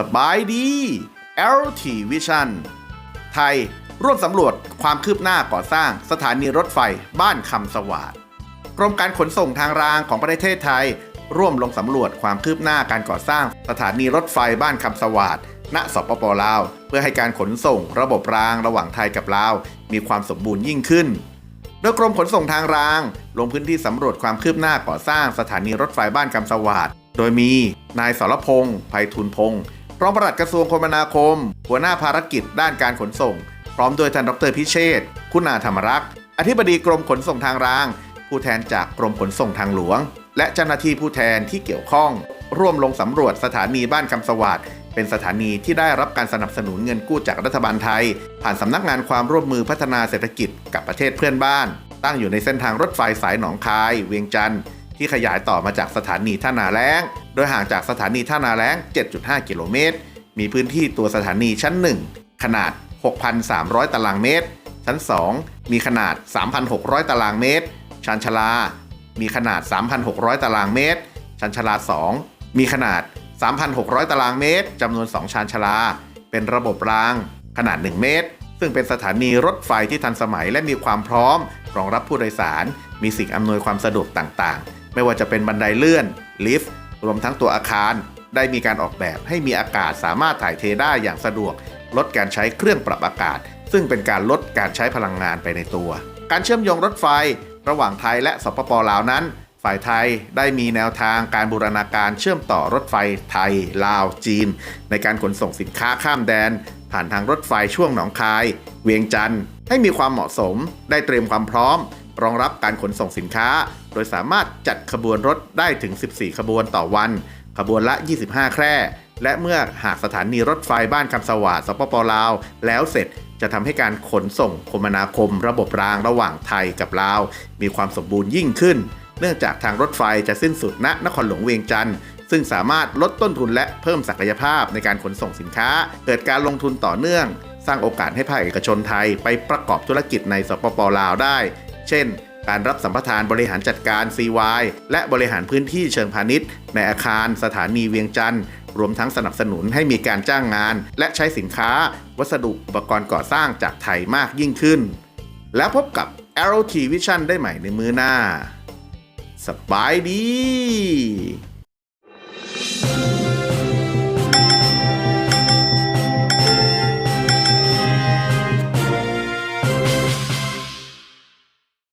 สบายดี LT Vision ไทยร่วมสำรวจความคืบหน้าก่อสร้างสถานีรถไฟบ้านคำสวาดกรมการขนส่งทางรางของประเทศไทย ร่วมลงสำรวจความคืบหน้าการก่อสร้างสถานีรถไฟบ้านคำสวาดณสปปลาว เพื่อให้การขนส่งระบบรางระหว่างไทยกับลาว มีความสมบูรณ์ยิ่งขึ้น โดยกรมขนส่งทางราง ลงพื้นที่สำรวจความคืบหน้าก่อสร้างสถานีรถไฟบ้านคำสวาดโดยมีนายสรพงษ์ไพฑูรย์พงษ์ รองปลัดกระทรวงคมนาคม หัวหน้าภารกิจด้านการขนส่ง พร้อมโดยท่านดรพิเชษคุณาธรรมรักษ์อธิบดีกรมขนส่งทางราง ผู้แทนจากกรมขนส่งทางหลวง และเจ้าหน้าที่ผู้แทนที่เกี่ยวข้อง ร่วมลงสำรวจสถานีบ้านคำสวาดเป็นสถานีที่ได้รับการสนับสนุนเงินกู้จากรัฐบาลไทย ผ่านสำนักงานความร่วมมือพัฒนาเศรษฐกิจกับประเทศเพื่อนบ้าน ตั้งอยู่ในเส้นทางรถไฟสายหนองคาย เวียงจันทร์ ที่ขยายต่อมาจากสถานีท่านาแล้ง โดยห่างจากสถานีท่านาแล้ง 7.5 กิโลเมตร มีพื้นที่ตัวสถานีชั้น 1 ขนาด 6,300 ตารางเมตร ชั้น 2 มีขนาด 3,600 ตารางเมตรชานชลา มีขนาด 3,600 ตารางเมตรชานชาลา 2 มีขนาด 3,600 ตารางเมตร จำนวน 2 ชานชลา เป็นระบบราง ขนาด 1 เมตร ซึ่งเป็นสถานีรถไฟที่ทันสมัยและมีความพร้อม รองรับผู้โดยสาร มีสิ่งอำนวยความสะดวกต่างๆ ไม่ว่าจะเป็นบันไดเลื่อนลิฟต์รวมทั้งตัวอาคาร ได้มีการออกแบบให้มีอากาศสามารถถ่ายเทได้อย่างสะดวก ลดการใช้เครื่องปรับอากาศ ซึ่งเป็นการลดการใช้พลังงานไปในตัว การเชื่อมโยงรถไฟ ระหว่างไทยและสปปลาวนั้น ฝ่ายไทยได้มีแนวทางการบูรณาการเชื่อมต่อรถไฟไทย ลาว จีน ในการขนส่งสินค้าข้ามแดน ผ่านทางรถไฟช่วงหนองคาย เวียงจันทร์ให้มีความเหมาะสม ได้เตรียมความพร้อม รองรับการขนส่งสินค้า โดยสามารถจัดขบวนรถได้ถึง 14 ขบวนต่อวัน ขบวนละ 25 แคร่ และเมื่อหากสถานีรถไฟบ้านคำสวาดสปปลาว แล้วเสร็จจะทำให้การขนส่งคมนาคม ระบบรางระหว่างไทยกับลาว มีความสมบูรณ์ยิ่งขึ้น เนื่องจากทางรถไฟจะสิ้นสุดณนครหลวงเวียงจันทร์ซึ่งสามารถลดต้นทุนและเพิ่มศักยภาพในการขนส่งสินค้า เกิดการลงทุนต่อเนื่อง สร้างโอกาสให้ภาคเอกชนไทยไปประกอบธุรกิจในสปปลาวได้ เช่น การรับสัมปทานบริหารจัดการ CY และบริหารพื้นที่เชิงพาณิชย์ ในอาคารสถานีเวียงจันทร์รวมทั้งสนับสนุนให้มีการจ้างงาน และใช้สินค้า วัสดุอุปกรณ์ก่อสร้างจากไทยมากยิ่งขึ้น แล้วพบกับ LT Vision ได้ใหม่ในมือหน้า สบายดี